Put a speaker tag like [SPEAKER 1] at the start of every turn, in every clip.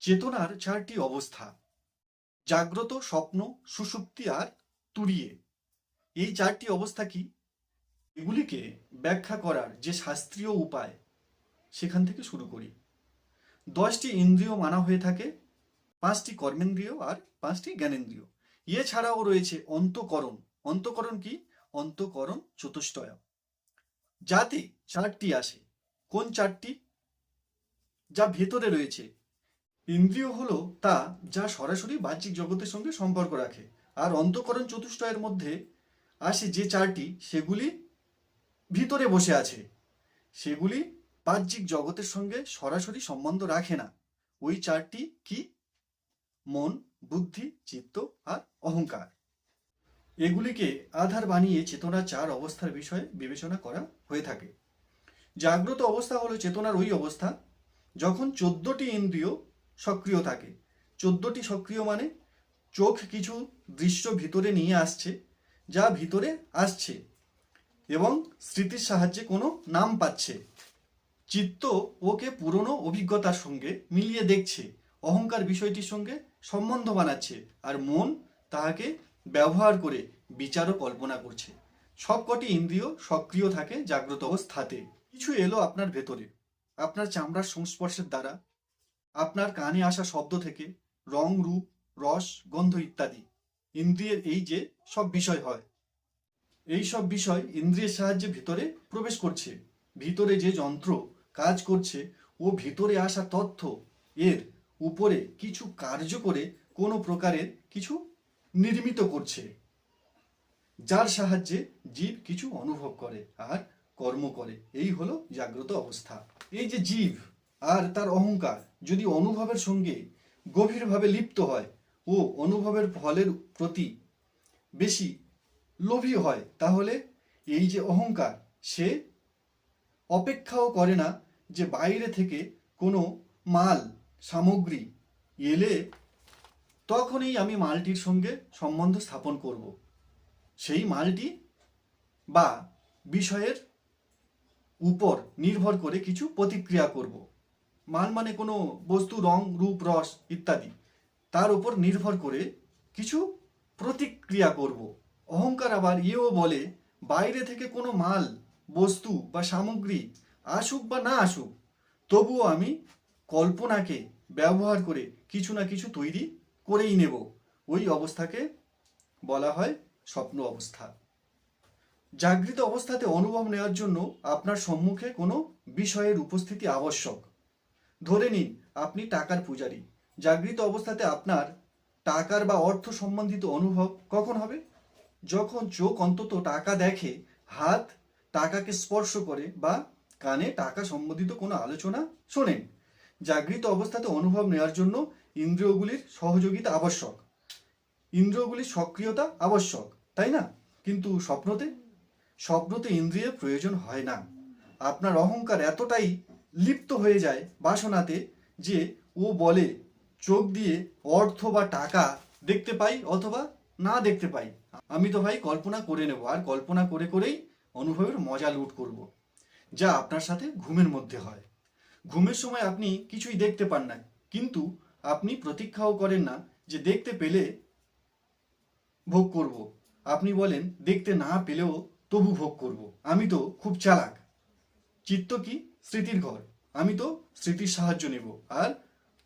[SPEAKER 1] চেতনার চারটি অবস্থা। জাগ্রত, স্বপ্ন সুষুপ্তি আর তুরিয়ে। এই চারটি অবস্থা কি? এগুলিকে ব্যাখ্যা করার যে শাস্ত্রীয় উপায়, সেখান থেকে শুরু করি। দশটি ইন্দ্রিয় মানা হয়ে থাকে, পাঁচটি কর্মেন্দ্রিয় আর পাঁচটি জ্ঞানেন্দ্রিয়। এছাড়াও রয়েছে অন্তকরণ। অন্তকরণ কি? অন্তকরণ চতুষ্টয়। যাতে চারটি আসে। কোন চারটি? যা ভেতরে রয়েছে ইন্দ্রিয় হলো তা যা সরাসরি বাহ্যিক জগতের সঙ্গে সম্পর্ক রাখে। আর অন্তকরণ চতুষ্টয়ের মধ্যে আসে যে চারটি, সেগুলি ভিতরে বসে আছে। সেগুলি বাহ্যিক জগতের সঙ্গে সরাসরি সম্বন্ধ রাখে না। ওই চারটি কি? মন, বুদ্ধি, চিত্ত আর অহংকার। এগুলিকে আধার বানিয়ে চেতনা চার অবস্থার বিষয়ে বিবেচনা করা হয়ে থাকে। জাগ্রত অবস্থা হলো চেতনার ওই অবস্থা, যখন চোদ্দটি ইন্দ্রিয় সক্রিয় থাকে। চোদ্দটি সক্রিয় মানে চোখ কিছু দৃশ্য ভিতরে নিয়ে আসছে, যা ভিতরে আসছে এবং স্মৃতির সাহায্যে কোনো নাম পাচ্ছে। চিত্ত ওকে পুরনো অভিজ্ঞতার সঙ্গে মিলিয়ে দেখছে, অহংকার বিষয়টির সঙ্গে সম্বন্ধ বানাচ্ছে আর মন তাহাকে ব্যবহার করে বিচার ও কল্পনা করছে। সবকটি ইন্দ্রিয় সক্রিয় থাকে জাগ্রত অবস্থাতে। কিছু এলো আপনার ভেতরে। আপনার চামড়ার সংস্পর্শের দ্বারা আপনার কানে আসা শব্দ থেকে রং, রূপ, রস, গন্ধ ইত্যাদি। ইন্দ্রিয়ের এই যে সব বিষয় হয়, এই সব বিষয় ইন্দ্রিয়ের সাহায্যে ভিতরে প্রবেশ করছে। ভিতরে যে যন্ত্র কাজ করছে, ও ভিতরে আসা তথ্য, এর উপরে কিছু কার্য করে কোনো প্রকারের কিছু নির্মিত করছে, যার সাহায্যে জীব কিছু অনুভব করে আর কর্ম করে। এই হলো জাগ্রত অবস্থা। এই যে জীব আর তার অহংকার যদি অনুভবের সঙ্গে গভীরভাবে লিপ্ত হয় ও অনুভবের ফলের প্রতি বেশি লোভী হয়, তাহলে এই যে অহংকার, সে অপেক্ষাও করে না যে বাইরে থেকে কোনো মাল, সামগ্রী এলে তখনই আমি মালটির সঙ্গে সম্বন্ধ স্থাপন করব। সেই মালটি বা বিষয়ের উপর নির্ভর করে কিছু প্রতিক্রিয়া করব। মাল মানে কোনো বস্তু, রং, রূপ, রস ইত্যাদি। তার উপর নির্ভর করে কিছু প্রতিক্রিয়া করব। অহংকার আবার ইয়েও বলে, বাইরে থেকে কোনো মাল, বস্তু বা সামগ্রী আসুক বা না আসুক, তবুও আমি কল্পনাকে ব্যবহার করে কিছু না কিছু তৈরি করেই নেব। ওই অবস্থাকে বলা হয় স্বপ্ন অবস্থা। জাগৃত অবস্থাতে অনুভব নেওয়ার জন্য আপনার সম্মুখে কোনো বিষয়ের উপস্থিতি আবশ্যক। ধরে নিন, আপনি টাকার পূজারী। জাগৃত অবস্থাতে আপনার টাকার বা অর্থ সম্বন্ধিত অনুভব কখন হবে? যখন চোখ অন্তত টাকা দেখে, হাত টাকাকে স্পর্শ করে বা কানে টাকা সম্বন্ধিত কোনো আলোচনা শোনেন। জাগৃত অবস্থাতে অনুভব নেওয়ার জন্য ইন্দ্রিয়গুলির সহযোগিতা আবশ্যক। ইন্দ্রিয়গুলির সক্রিয়তা আবশ্যক, তাই না? কিন্তু স্বপ্নতে? স্বপ্নতে ইন্দ্রিয়ের প্রয়োজন হয় না। আপনার অহংকার এতটাই লিপ্ত হয়ে যায় বাসনাতে যে ও বলে, চোখ দিয়ে অর্থ বা টাকা দেখতে পাই অথবা না দেখতে পাই। আমি তো ভাই কল্পনা করে নেব আর কল্পনা করে করেই অনুভবের মজা লুট করব। যা আপনার সাথে ঘুমের মধ্যে হয়। ঘুমের সময় আপনি কিছুই দেখতে পান না। কিন্তু আপনি প্রতীক্ষাও করেন না যে দেখতে পেলে ভোগ করব। আপনি বলেন, দেখতে না পেলেও তবু ভোগ করব। আমি তো খুব চালাক। চিত্ত কি? স্মৃতির ঘর। আমি তো স্মৃতির সাহায্য নেব আর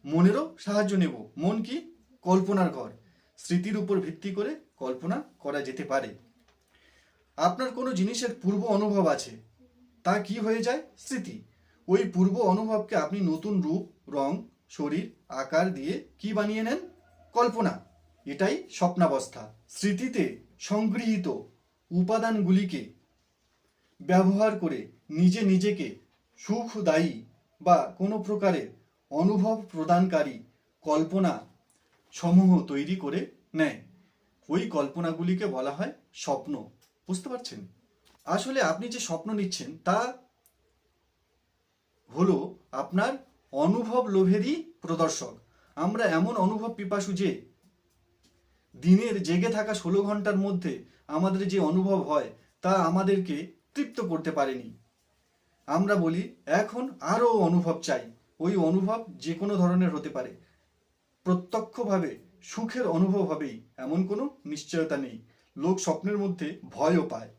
[SPEAKER 1] মনেরও সাহায্য নেব। মন কি? কল্পনার ঘর। স্মৃতির উপর ভিত্তি করে কল্পনা করা যেতে পারে। আপনার কোনো জিনিসের পূর্ব অনুভব আছে? তা কি হয়ে যায়? স্মৃতি। ওই পূর্ব অনুভবকে আপনি নতুন রূপ, রং, শরীর, আকার দিয়ে কি বানিয়ে নেন? কল্পনা। এটাই স্বপ্নাবস্থা। স্মৃতিতে সংগৃহীত উপাদানগুলিকে ব্যবহার করে নিজে নিজেকে সুখদায়ী বা কোনো প্রকারের অনুভব প্রদানকারী কল্পনা সমূহ তৈরি করে নেয়। ওই কল্পনাগুলিকে বলা হয় স্বপ্ন। বুঝতে পারছেন? আসলে আপনি যে স্বপ্ন নিচ্ছেন, তা হলো আপনার অনুভব লোভেরই প্রদর্শক। আমরা এমন অনুভব পিপাসু যে দিনের জেগে থাকা ষোলো ঘণ্টার মধ্যে আমাদের যে অনুভব হয়, তা আমাদেরকে তৃপ্ত করতে পারেনি। আমরা বলি, এখন আরও অনুভব চাই। ওই অনুভব যে কোনো ধরনের হতে পারে। প্রত্যক্ষভাবে সুখের অনুভব হবেই, এমন কোনো নিশ্চয়তা নেই। লোক স্বপ্নের মধ্যে ভয়ও পায়।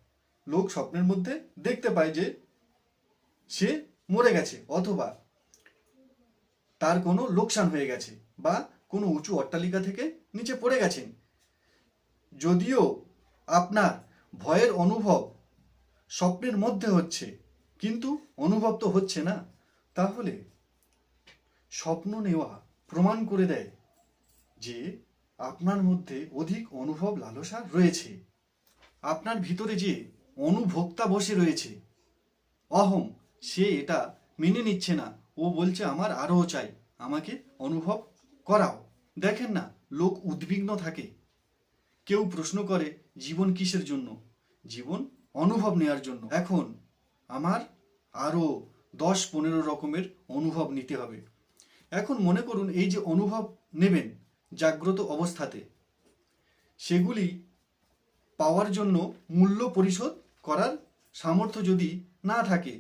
[SPEAKER 1] লোক স্বপ্নের মধ্যে দেখতে পায় যে সে মরে গেছে, অথবা তার কোনো লোকসান হয়ে গেছে, বা কোনো উঁচু অট্টালিকা থেকে নিচে পড়ে গেছেন। যদিও আপনার ভয়ের অনুভব স্বপ্নের মধ্যে হচ্ছে কিন্তু অনুভব তো হচ্ছে না। তাহলে স্বপ্ন নেওয়া প্রমাণ করে দেয় যে আপনার মধ্যে অধিক অনুভব লালসা রয়েছে। আপনার ভিতরে যে অনুভোক্তা বসে রয়েছে। অহং সে এটা মেনে নিচ্ছে না। ও বলছে, আমার আরও চাই। আমাকে অনুভব করাও। দেখেন না, লোক উদ্বিগ্ন থাকে। কেউ প্রশ্ন করে, জীবন কিসের জন্য? জীবন অনুভব নেওয়ার জন্য। এখন আমার আরও দশ পনেরো রকমের অনুভব নিতে হবে। এখন মনে করুন এই যে অনুভব নেবেন জাগ্রত অবস্থাতে, সেগুলি পাওয়ার জন্য মূল্য পরিশোধ করার সামর্থ্য যদি না থাকে,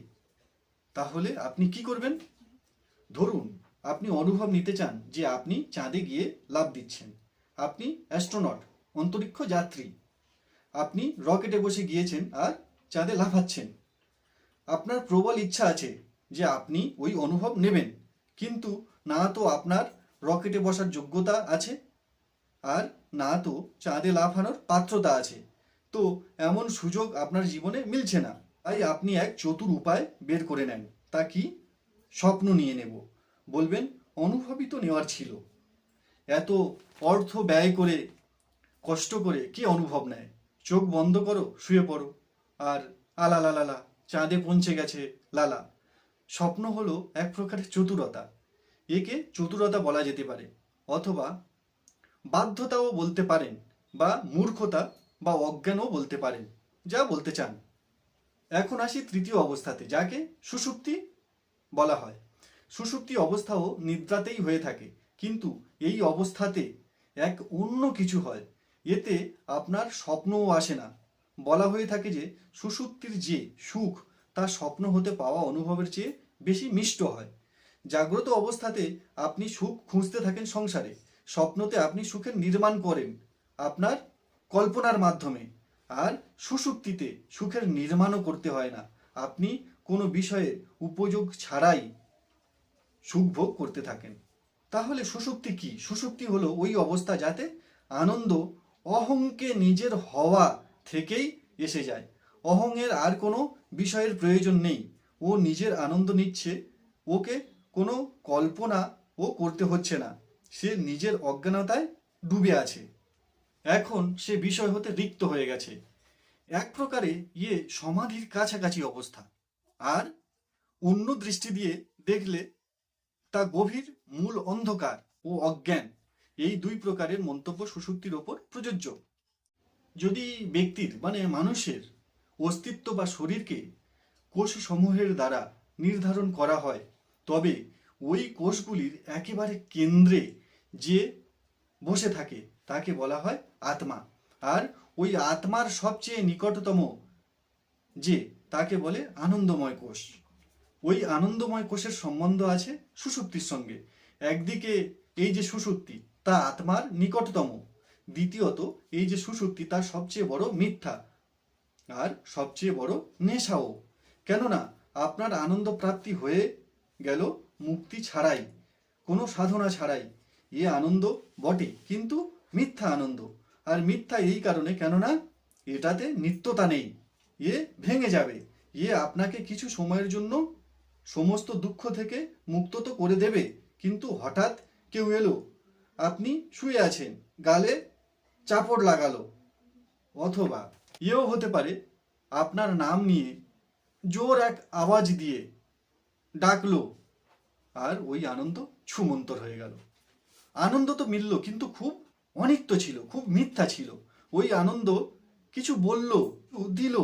[SPEAKER 1] তাহলে আপনি কি করবেন? ধরুন, আপনি অনুভব নিতে চান যে আপনি চাঁদে গিয়ে লাভ দিচ্ছেন। আপনি অ্যাস্ট্রোনট, অন্তরিক্ষ যাত্রী। আপনি রকেটে বসে গিয়েছেন আর চাঁদে লাফাচ্ছেন। আপনার প্রবল ইচ্ছা আছে যে আপনি ওই অনুভব নেবেন। কিন্তু না তো আপনার রকেটে বসার যোগ্যতা আছে, আর না তো চাঁদে লাফানোর পাত্রতা আছে। তো এমন সুযোগ আপনার জীবনে মিলছে না। তাই আপনি এক চতুর উপায় বের করে নেন, তা কি? স্বপ্ন নিয়ে নেব। বলবেন, অনুভবই তো নেওয়ার ছিল। এত অর্থ ব্যয় করে, কষ্ট করে কি অনুভব নেয়? চোখ বন্ধ করো, শুয়ে পড়ো, আর আলা লা লা চাঁদে পৌঁছে গেছে লালা। স্বপ্ন হলো এক প্রকারের চতুরতা। একে চতুরতা বলা যেতে পারে, অথবা বাধ্যতাও বলতে পারেন, বা মূর্খতা, বা অজ্ঞানও বলতে পারেন, যা বলতে চান। এখন আসি তৃতীয় অবস্থাতে, যাকে সুষুপ্তি বলা হয়। সুষুপ্তি অবস্থাও নিদ্রাতেই হয়ে থাকে, কিন্তু এই অবস্থাতে এক অন্য কিছু হয়। এতে আপনার স্বপ্নও আসে না বলা হয়ে থাকে যে সুষুপ্তির যে সুখ, তা স্বপ্ন হতে পাওয়া অনুভবের চেয়ে বেশি মিষ্ট হয়। জাগ্রত অবস্থাতে আপনি সুখ খুঁজতে থাকেন সংসারে। স্বপ্নতে আপনি সুখের নির্মাণ করেন আপনার কল্পনার মাধ্যমে। আর সুষুপ্তিতে সুখের নির্মাণও করতে হয় না। আপনি কোনো বিষয়ে উপযোগ ছাড়াই সুখ ভোগ করতে থাকেন। তাহলে সুষুপ্তি কি? সুষুপ্তি হলো ওই অবস্থা যাতে আনন্দ, অহংকে নিজের হওয়া থেকেই এসে যায়। অহংয়ের আর কোনো বিষয়ের প্রয়োজন নেই। ও নিজের আনন্দ নিচ্ছে। ওকে কোনো কল্পনা ও করতে হচ্ছে না। সে নিজের অজ্ঞানতায় ডুবে আছে। এখন সে বিষয় হতে রিক্ত হয়ে গেছে। এক প্রকারে ইয়ে সমাধির কাছাকাছি অবস্থা। আর অন্য দৃষ্টি দিয়ে দেখলে তা গভীর, মূল অন্ধকার ও অজ্ঞান। এই দুই প্রকারের মন্তব্য সুষুপ্তির ওপর প্রযোজ্য। যদি ব্যক্তির মানে মানুষের অস্তিত্ব বা শরীরকে কোষ সমূহের দ্বারা নির্ধারণ করা হয়, তবে ওই কোষগুলির একেবারে কেন্দ্রে যে বসে থাকে, তাকে বলা হয় আত্মা। আর ওই আত্মার সবচেয়ে নিকটতম যে, তাকে বলে আনন্দময় কোষ। ওই আনন্দময় কোষের সম্বন্ধ আছে সুষুপ্তির সঙ্গে। একদিকে এই যে সুষুপ্তি, তা আত্মার নিকটতম। দ্বিতীয়ত, এই যে সুষুপ্তি তার সবচেয়ে বড় মিথ্যা আর সবচেয়ে বড় নেশাও। কেননা, আপনার আনন্দ প্রাপ্তি হয়ে গেল মুক্তি ছাড়াই, কোনো সাধনা ছাড়াই। এ আনন্দ বটে, কিন্তু মিথ্যা আনন্দ। আর মিথ্যা এই কারণে, কেননা এটাতে নিত্যতা নেই। এ ভেঙে যাবে। এ আপনাকে কিছু সময়ের জন্য সমস্ত দুঃখ থেকে মুক্ত তো করে দেবে, কিন্তু হঠাৎ কেউ এলো। আপনি শুয়ে আছেন, গালে চাপড় লাগালো। অথবা এও হতে পারে, আপনার নাম নিয়ে জোর এক আওয়াজ দিয়ে ডাকলো, আর ওই আনন্দ ছুমন্তর হয়ে গেল। আনন্দ তো মিলল, কিন্তু খুব অনিত্য ছিল, খুব মিথ্যা ছিল। ওই আনন্দ কিছু বলল, দিল,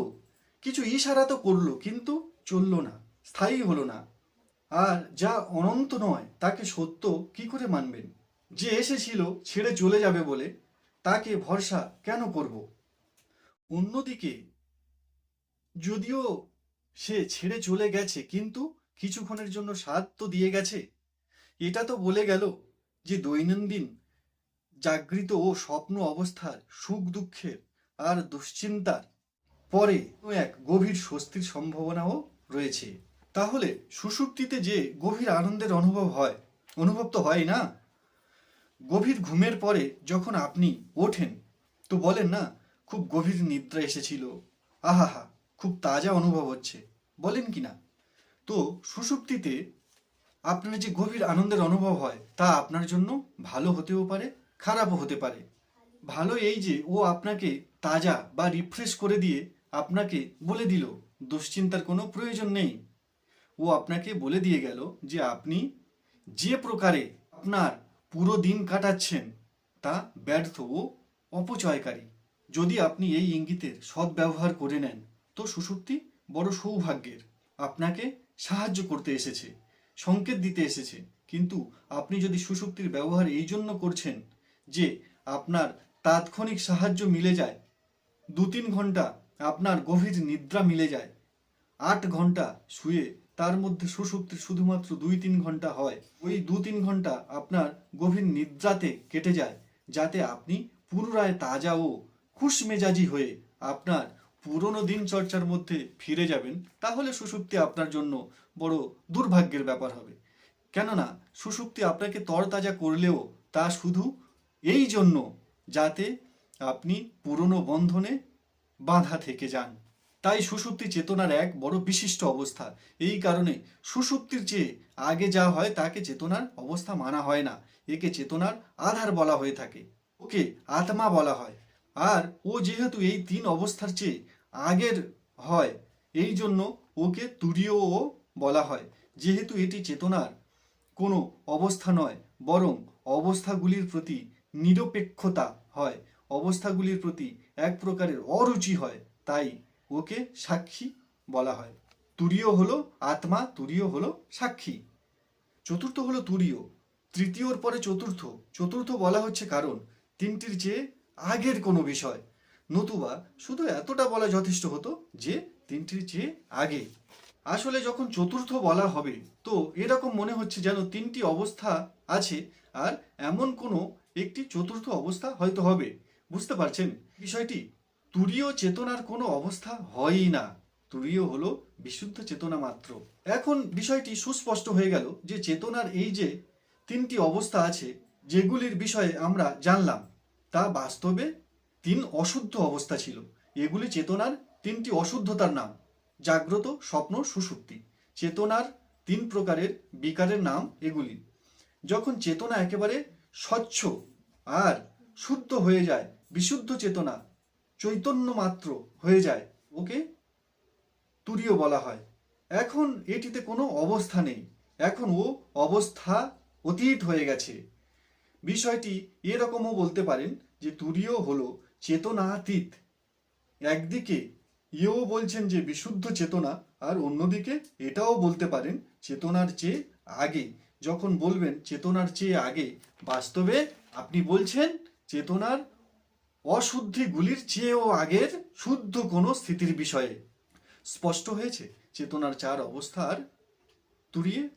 [SPEAKER 1] কিছু ইশারা তো করল, কিন্তু চলল না, স্থায়ী হলো না। আর যা অনন্ত নয়, তাকে সত্য কি করে মানবেন? যে এসেছিল, ছেড়ে চলে যাবে বলে তাকে ভরসা কেন করব? অন্যদিকে, যদিও সে ছেড়ে চলে গেছে, কিন্তু কিছুক্ষণের জন্য স্বাদ তো দিয়ে গেছে। এটা তো বলে গেল যে দৈনন্দিন জাগৃত ও স্বপ্ন অবস্থার সুখ দুঃখের আর দুশ্চিন্তার পরে এক গভীর স্বস্তির সম্ভাবনাও রয়েছে। তাহলে সুষুপ্তিতে যে গভীর আনন্দের অনুভব হয়, অনুভব তো হয় না? গভীর ঘুমের পরে যখন আপনি ওঠেন, তো বলেন না, খুব গভীর নিদ্রা এসেছিল। আহাহা, খুব তাজা অনুভব হচ্ছে। বলেন কি না? তো সুষুপ্তিতে আপনার যে গভীর আনন্দের অনুভব হয়, তা আপনার জন্য ভালো হতেও পারে, খারাপও হতে পারে। ভালো এই যে ও আপনাকে তাজা বা রিফ্রেশ করে দিয়ে আপনাকে বলে দিল, দুশ্চিন্তার কোনো প্রয়োজন নেই। ও আপনাকে বলে দিয়ে গেল যে আপনি যে প্রকারে আপনার পুরো দিন কাটাচ্ছেন, তা ব্যর্থ ও অপচয়কারী। যদি আপনি এই ইঙ্গিতের সদ্ব্যবহার করে নেন, তো সুষুপ্তি বড় সৌভাগ্যের। আপনাকে সাহায্য করতে এসেছে, সংকেত দিতে এসেছে। কিন্তু আপনি যদি সুষুপ্তির ব্যবহার এই জন্য করছেন যে আপনার তাৎক্ষণিক সাহায্য মিলে যায় দু তিন ঘণ্টা আপনার গভীর নিদ্রা মিলে যায়, আট ঘণ্টা শুয়ে তার মধ্যে সুষুপ্তির শুধুমাত্র দুই তিন ঘণ্টা হয়। ওই দু তিন ঘণ্টা আপনার গভীর নিদ্রাতে কেটে যায়, যাতে আপনি পুনরায় তাজা ও খুশ মেজাজি হয়ে আপনার পুরনো দিনচর্চার মধ্যে ফিরে যাবেন। তাহলে সুষুপ্তি আপনার জন্য বড় দুর্ভাগ্যের ব্যাপার হবে। কেননা সুষুপ্তি আপনাকে তরতাজা করলেও তা শুধু এই জন্য যাতে আপনি পুরনো বন্ধনে বাঁধা থেকে যান। তাই সুষুপ্তি চেতনার এক বড় বিশিষ্ট অবস্থা। এই কারণে সুষুপ্তির চেয়ে আগে যা হয় তাকে চেতনার অবস্থা মানা হয় না। একে চেতনার আধার বলা হয়ে থাকে। ওকে আত্মা বলা হয়। আর ও যেহেতু এই তিন অবস্থার চেয়ে আগের হয়, এই জন্য ওকে তুরীয়ও বলা হয়। যেহেতু এটি চেতনার কোনো অবস্থা নয়, বরং অবস্থাগুলির প্রতি নিরপেক্ষতা হয়। অবস্থাগুলির প্রতি এক প্রকারের অরুচি হয়, তাই ওকে সাক্ষী বলা হয়। তুরীয় হলো আত্মা, তুরীয় হলো সাক্ষী। চতুর্থ হলো তুরীয়। তৃতীয়র পরে চতুর্থ। চতুর্থ বলা হচ্ছে কারণ, তিনটির চেয়ে আগের কোনো বিষয়। নতুবা, শুধু এতটা বলা যথেষ্ট হতো যে, তিনটির চেয়ে আগে। আসলে যখন চতুর্থ বলা হবে, তো এরকম মনে হচ্ছে যেন তিনটি অবস্থা আছে, আর এমন কোনো একটি চতুর্থ অবস্থা হয়তো হবে। বুঝতে পারছেন বিষয়টি? তুরীয় চেতনার কোনো অবস্থা হয়ই না। তুরীয় হলো বিশুদ্ধ চেতনা মাত্র। এখন বিষয়টি সুস্পষ্ট হয়ে গেল যে চেতনার এই যে তিনটি অবস্থা আছে, যেগুলির বিষয়ে আমরা জানলাম, তা বাস্তবে তিন অশুদ্ধ অবস্থা ছিল। এগুলি চেতনার তিনটি অশুদ্ধতার নাম, জাগ্রত স্বপ্ন সুষুপ্তি চেতনার তিন প্রকারের বিকারের নাম এগুলি। যখন চেতনা একেবারে স্বচ্ছ আর শুদ্ধ হয়ে যায়, বিশুদ্ধ চেতনা চৈতন্য মাত্র হয়ে যায়। ওকে? তুরীয় বলা হয়। এখন এটিতে কোনো অবস্থা নেই। এখন ও অবস্থা অতীত হয়ে গেছে। বিষয়টি এরকমও বলতে পারেন যে তুরীয় হলো চেতনাতীত। একদিকে ইয়েও বলছেন যে বিশুদ্ধ চেতনা, আর অন্যদিকে এটাও বলতে পারেন চেতনার চেয়ে আগে। যখন বলবেন চেতনার চেয়ে আগে, বাস্তবে আপনি বলছেন চেতনার অশুদ্ধিগুলির চেয়েও আগের শুদ্ধ কোনো স্থিতির বিষয়ে। স্পষ্ট হয়েছে চেতনার চার অবস্থার তুরিয়ে